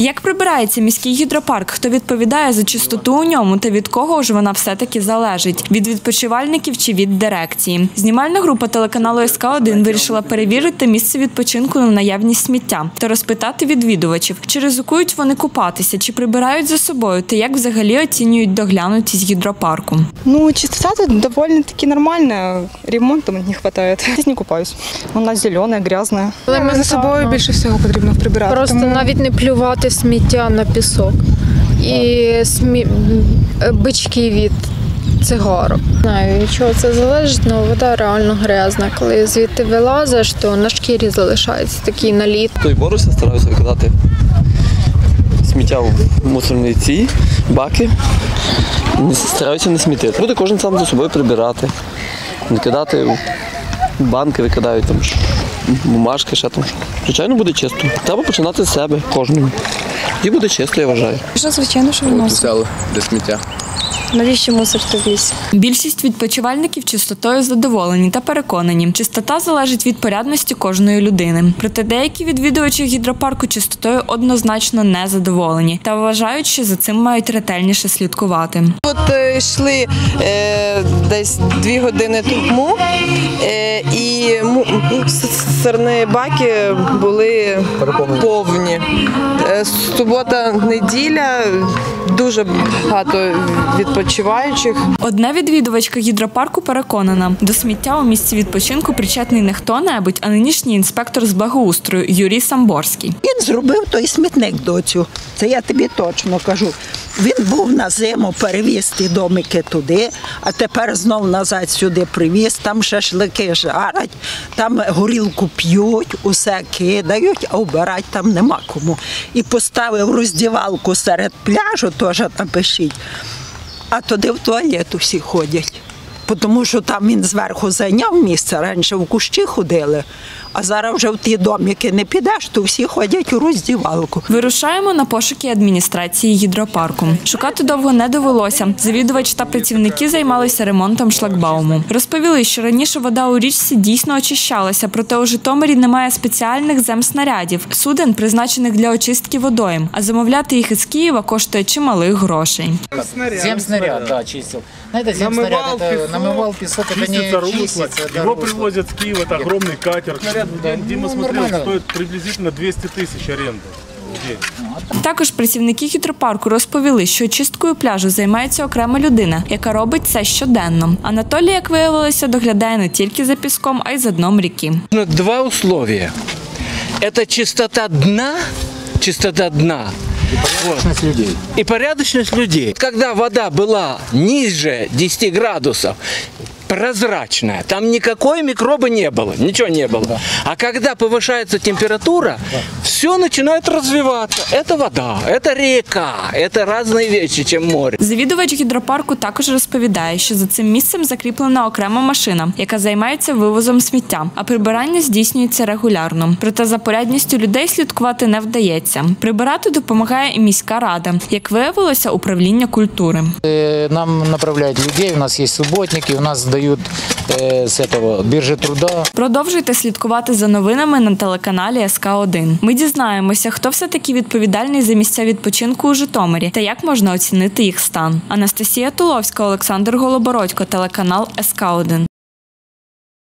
Як прибирається міський гідропарк? Хто відповідає за чистоту у ньому та від кого ж вона все-таки залежить? Від відпочивальників чи від дирекції? Знімальна група телеканалу СК 1 вирішила перевірити місце відпочинку на наявність сміття та розпитати відвідувачів, чи ризикують вони купатися, чи прибирають за собою, та як взагалі оцінюють доглянутість гідропарку. Ну, чистота тут довольно-таки нормальная. Ремонта не хватает. Здесь не купаюсь. У нас зеленая, грязная. Але ми за собою ну, більше всього потрібно прибирати. Просто тому- навіть не плювати сміття на пісок і смі... бички від цигарок. Не Знаю, від чого це залежить, але вода реально грязна. Коли звідти вилазиш, то на шкірі залишається такий наліт. То й боруся, стараюся викидати сміття в мусорні ці баки. Стараюся не смітити. Буде кожен сам за собою прибирати. Не кидати банки, викидають там бумажки, ще там. Звичайно, буде чисто. Треба починати з себе кожному. І буде чисто, я вважаю. Що, звичайно, що виносить. Взяли для сміття. Навіщо мусорити в лісі? Більшість відпочивальників чистотою задоволені та переконані, чистота залежить від порядності кожної людини. Проте деякі відвідувачі гідропарку чистотою однозначно не задоволені та вважають, що за цим мають ретельніше слідкувати. От е, йшли е, десь дві години тому, е, і сирні баки були повні. Е, субота, неділя, дуже багато відпочиваючих. Одна відвідувачка гідропарку переконана, до сміття у місці відпочинку причетний не хто-небудь, а нинішній інспектор з благоустрою Юрій Самборський. Він зробив той смітник доцю. Це я тобі точно кажу. Він був на зиму перевіз ті домики туди, а тепер знов назад сюди привіз. Там шашлики жарять, там горілку п'ють, усе кидають, а вбирати там нема кому. І поставив роздівалку серед пляжу, теж напишіть. А туди в туалет усі ходять. Тому що там він зверху зайняв місце, раніше в кущі ходили, а зараз вже в ті домики не підеш, то всі ходять у роздівалку. Вирушаємо на пошуки адміністрації гідропарку. Шукати довго не довелося. Завідувач та працівники займалися ремонтом шлагбауму. Розповіли, що раніше вода у річці дійсно очищалася, проте у Житомирі немає спеціальних земснарядів, суден, призначених для очистки водойм. А замовляти їх із Києва коштує чималих грошей. Земснаряд, да, чистил. Ну, это земснаряд, Намывал это песок, намывал песок, это не чистится русло, чистится, это его русло. привозят с Киева, это огромный катер. да, Дима ну, смотрел, нормально. стоит приблизительно 200 тысяч аренда в день. Також працівники гідропарку розповіли, що чисткою пляжу займається окрема людина, яка робить це щоденно. Анатолій, як виявилося, доглядає не тільки за піском, а й за дном ріки. Нужно два условия. Это чистота дна, чистота дна. Порядочность людей. И порядочность людей. Когда вода была ниже 10 градусов, прозрачная, там никакой микроба не было, ничего не было. А когда повышается температура, все начинает развиваться. Это вода, это река, это разные вещи, чем море. Завідувач гідропарку також розповідає, що за цим місцем закріплена окрема машина, яка займається вивозом сміття, а прибирання здійснюється регулярно. Проте за порядністю людей слідкувати не вдається. Прибирати допомагає і міська рада, як виявилося, управління культури. Э, Нам направляют людей, у нас есть субботники, у нас дают э, с этого биржи труда. Продовжуйте слідкувати за новинами на телеканалі СК 1 Ми дізнаємося, хто все таки відповідальний за місця відпочинку у Житомирі та як можна оцінити їх стан. Анастасія Туловська, Олександр Голобородько, телеканал СК 1